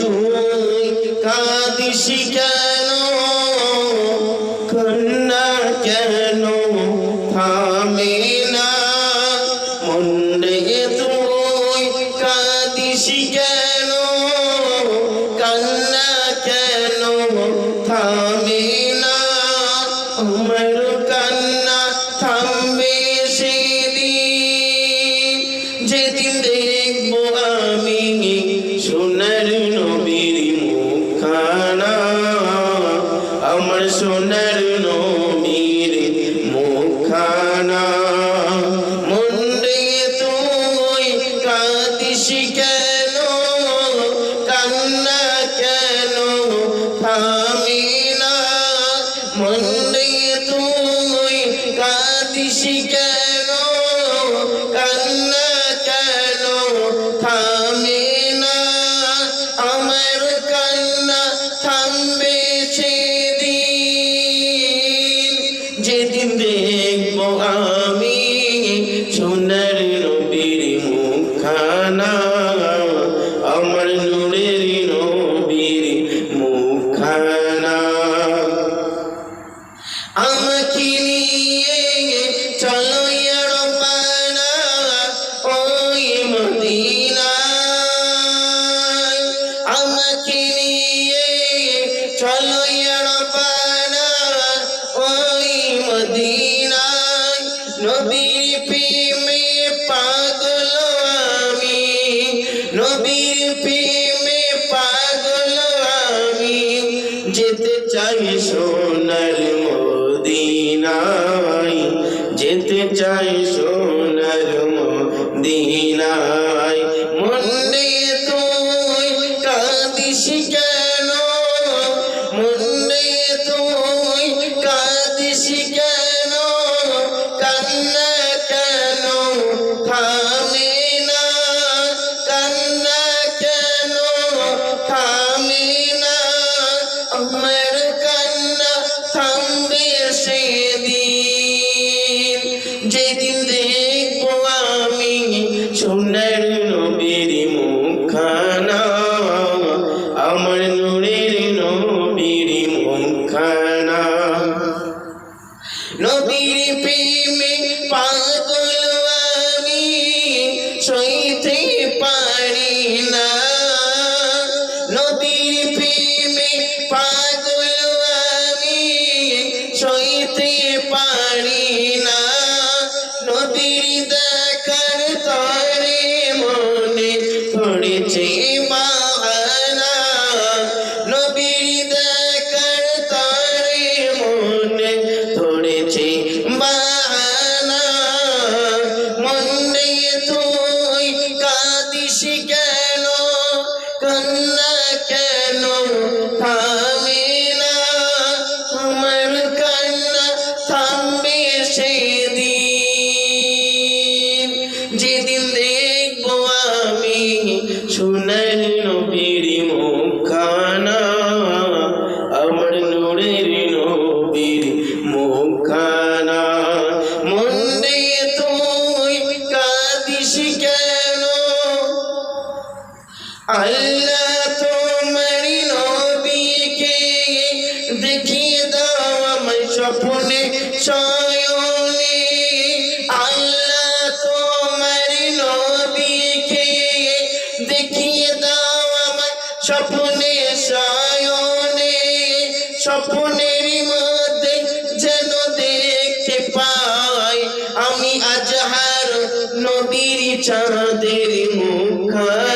তুই কাঁদিস কেন? কন্যা কেন থামে না? মন্ডে তুই কাঁদিস কেন? কান্না কেন থামে না? আমার সোনার নবীর মুখানা মন্ডে তুই কাঁদিস কেন? কান্না কেন? থামি না। মন্ডে তুই কাঁদিস কেন? মুখানা আমার নূরের নবীর মুখানা আমাকে নিয়ে চলো রবানা ওই মদিনায়। আমাকে নিয়ে চলো নবীর প্রেমে পাগল আমি যেতে চাই সোনার মদিনায়। যেতে চাই সোনার মদিনায়। সোনার নবীর মুখানা আমার নূরের নবীর মুখানা নবীর প্রেমে পাগল বাহানা মনে তুই কাঁদিস কেন? কান্না কেন? থামে না আমার যেদিন দেখব আমি সোনার দেখিয়ে দাও আমার স্বপ্নে শয়নে আল্লাহ তোমার নবীকে দেখিয়ে দাও আমার স্বপ্নে শয়নে স্বপ্নের মধ্যে যেন দেখতে পাই আমি আজহার নবীর চাঁদের মুখানা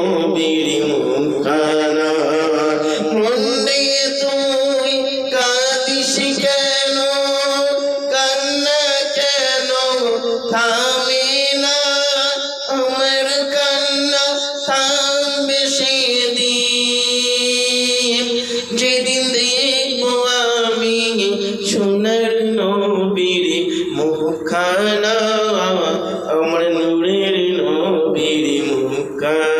بيرمك